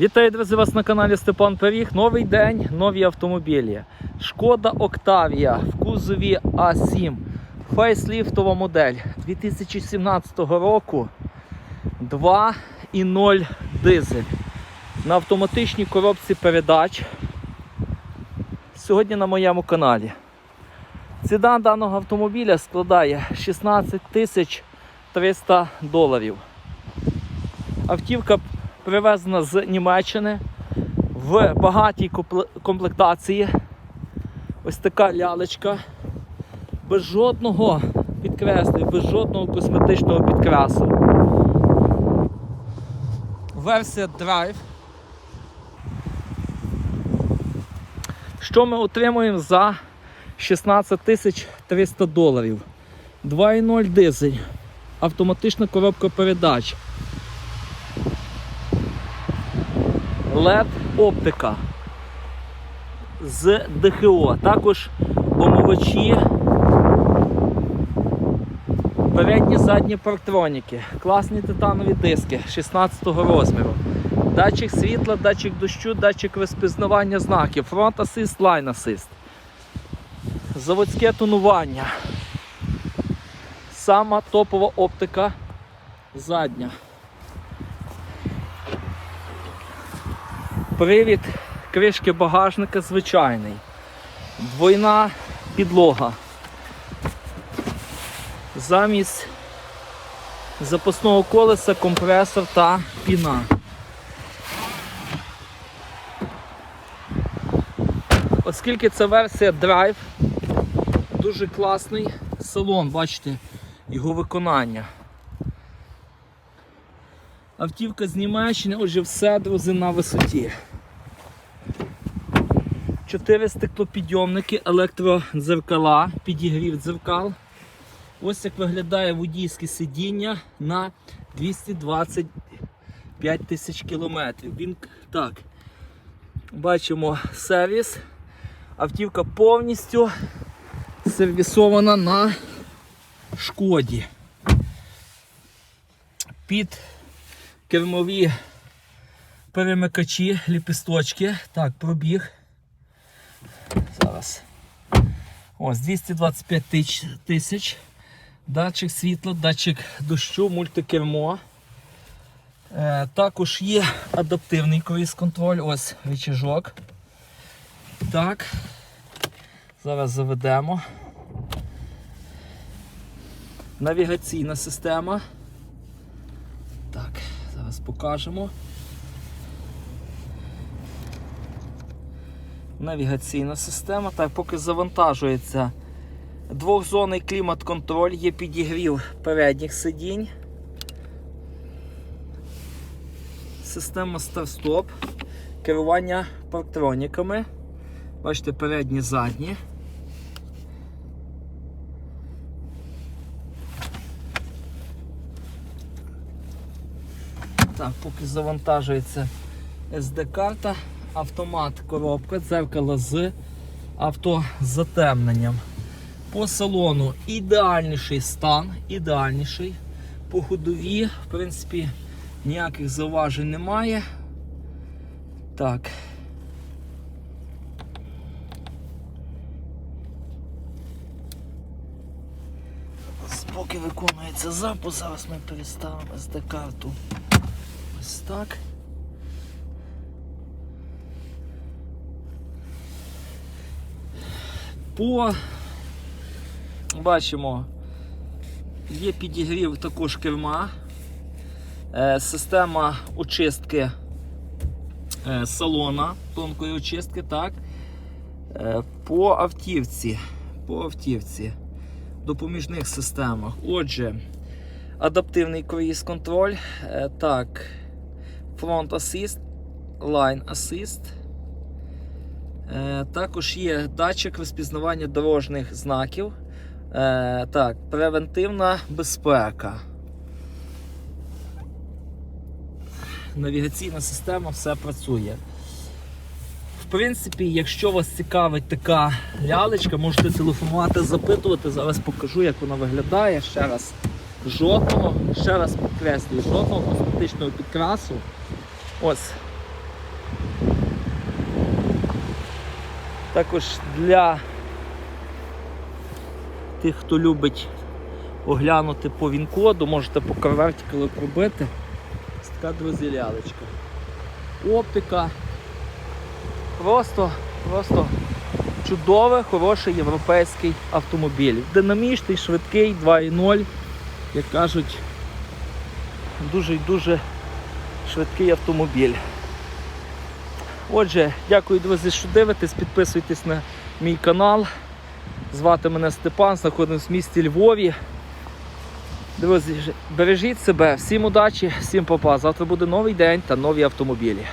Вітаю, друзі, вас на каналі Степан Пиріг. Новий день, нові автомобілі. Шкода Октавія в кузові А7. Фейсліфтова модель 2017 року 2.0 дизель. На автоматичній коробці передач. Сьогодні на моєму каналі. Ціна даного автомобіля складає 16 тисяч 300 доларів. Автівка привезена з Німеччини в багатій комплектації. Ось така лялечка. Без жодного, підкреслюю, без жодного косметичного підкрасу. Версія Drive. Що ми отримуємо за 16 тисяч 300 доларів? 2.0 дизель. Автоматична коробка передач. LED оптика з ДХО. Також омивачі. Передні задні парктроніки. Класні титанові диски 16 розміру. Датчик світла, датчик дощу, датчик розпізнавання знаків. Фронт асист, лайн асист. Заводське тонування. Сама топова оптика задня. Привід кришки багажника звичайний. Двойна підлога. Замість запасного колеса компресор та піна. Оскільки це версія Drive, дуже класний салон, бачите, його виконання. Автівка з Німеччини, отже, все, друзі, на висоті. Чотири стеклопідйомники, електродзеркала, підігрів дзеркал. Ось як виглядає водійське сидіння на 225 тисяч кілометрів. Він так. Бачимо сервіс. Автівка повністю сервісована на шкоді. Під кермові перемикачі, ліпісточки. Так, пробіг. Зараз. Ось 225 тисяч. Датчик світла, датчик дощу, мультикермо. Е, також є адаптивний круїз-контроль. Ось рычажок. Так. Зараз заведемо. Навігаційна система. Покажемо. Навігаційна система. Так, поки завантажується двохзонний клімат-контроль, є підігрів передніх сидінь. Система старт-стоп, керування парктроніками. Бачите, передні, задні. Так, поки завантажується SD-карта, автомат, коробка, дзеркало з автозатемненням. По салону ідеальніший стан, ідеальніший. По ходові, в принципі, ніяких зауважень немає. Так. Поки виконується запуск, зараз ми переставимо SD-карту. Ось так. По бачимо, є підігрів також керма, е, система очистки е, салона, тонкої очистки, так. Е, по автівці, по автівці, допоміжних системах. Отже, адаптивний круїз контроль, так, фронт асист, лайн асист. Е, Також є датчик розпізнавання дорожніх знаків. Е, Так, превентивна безпека. Навігаційна система все працює. В принципі, якщо вас цікавить така лялечка, можете телефонувати, запитувати. Зараз покажу, як вона виглядає. Ще раз жодного, ще раз підкреслюю, жодного косметичного підкрасу. Ось Також для тих, хто любить оглянути по він-коду, можете по CarVertical пробити. Ось така, друзі, лялечка. Оптика. Просто, просто чудовий, хороший європейський автомобіль. Динамічний, швидкий, 2.0, як кажуть, дуже і дуже швидкий автомобіль. Отже, дякую, друзі, що дивитесь. Підписуйтесь на мій канал. Звати мене Степан, знаходимося в місті Львові. Друзі, бережіть себе, всім удачі, всім попа. Завтра буде новий день та нові автомобілі.